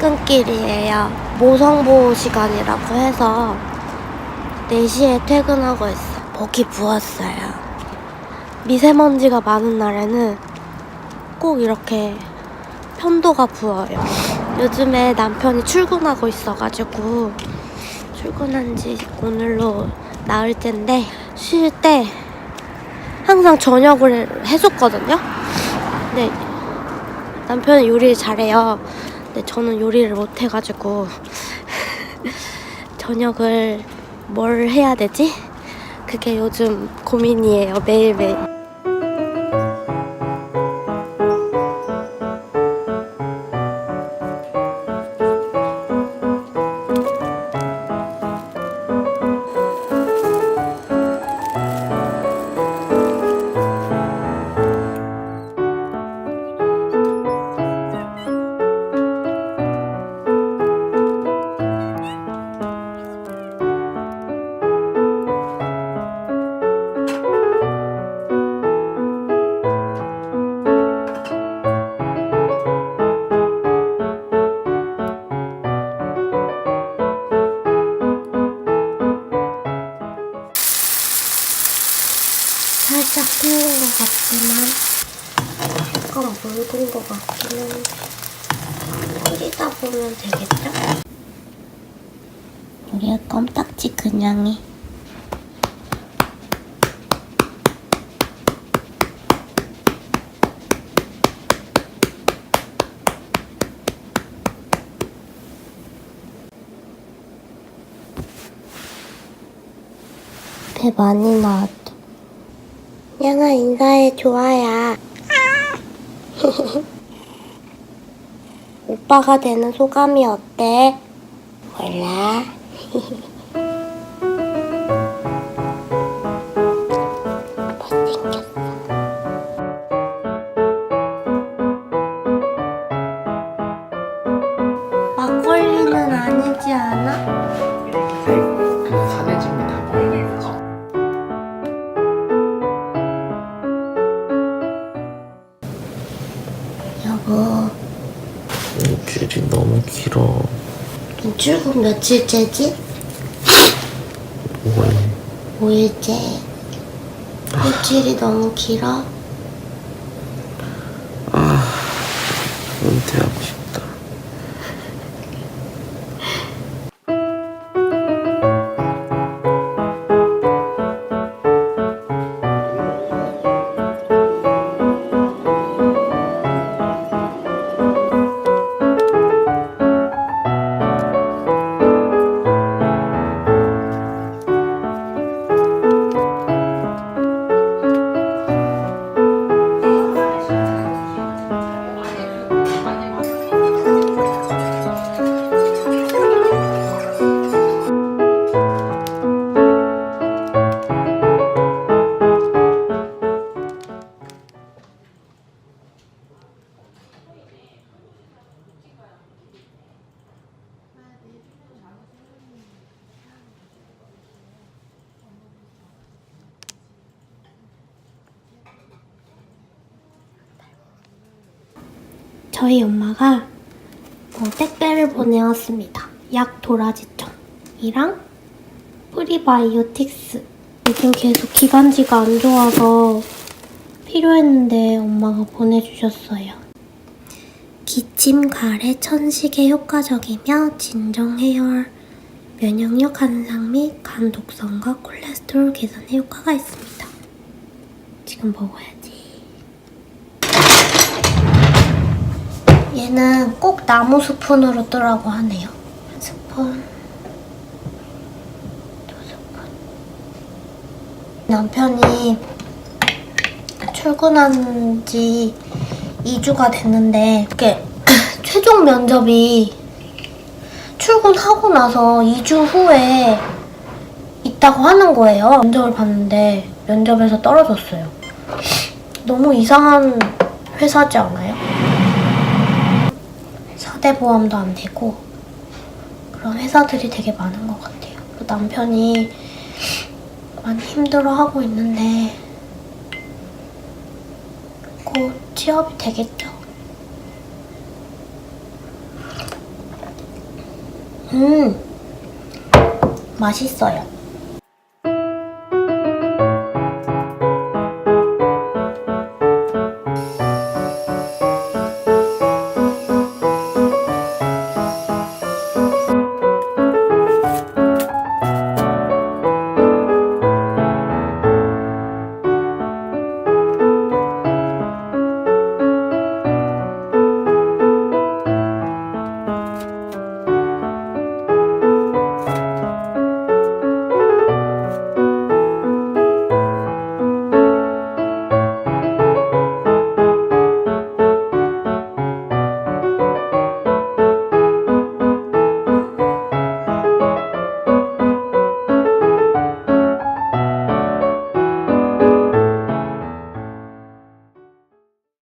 퇴근길이에요. 모성보 시간이라고 해서 4시에 퇴근하고 있어. 목이 부었어요. 미세먼지가 많은 날에는 꼭 이렇게 편도가 부어요. 요즘에 남편이 출근하고 있어가지고 출근한 지 오늘로 나흘 때인데 쉴 때 항상 저녁을 해줬거든요. 근데 남편은 요리를 잘해요. 근데 저는 요리를 못해가지고 저녁을 뭘 해야 되지? 그게 요즘 고민이에요. 매일매일. 살짝 튕긴 것 같지만 약간 묽은 것 같기는 한데 끓이다 보면 되겠죠? 우리의 껌딱지 그냥이. 배 많이 나왔다 양아 인사해 좋아야 오빠가 되는 소감이 어때? 몰라 막걸리는 아니지 않아? 일주일이 너무 길어. 출근 며칠째지? 5월 5일째 일주일이 너무 길어? 은퇴하고 싶다. 저희 엄마가 어, 택배를 보내왔습니다. 약 도라지청이랑 프리바이오틱스. 요즘 계속 기관지가 안 좋아서 필요했는데 엄마가 보내주셨어요. 기침, 가래, 천식에 효과적이며 진정 해열, 면역력 향상 및 간 독성과 콜레스테롤 개선에 효과가 있습니다. 지금 먹어야지. 얘는 꼭 나무 스푼으로 뜨라고 하네요. 한 스푼, 두 스푼. 남편이 출근한 지 2주가 됐는데 이게 최종 면접이 출근하고 나서 2주 후에 있다고 하는 거예요. 면접을 봤는데 면접에서 떨어졌어요. 너무 이상한 회사지 않아요? 사대보험도 안 되고 그런 회사들이 되게 많은 것 같아요. 그 남편이 많이 힘들어하고 있는데 곧 취업이 되겠죠. 음, 맛있어요.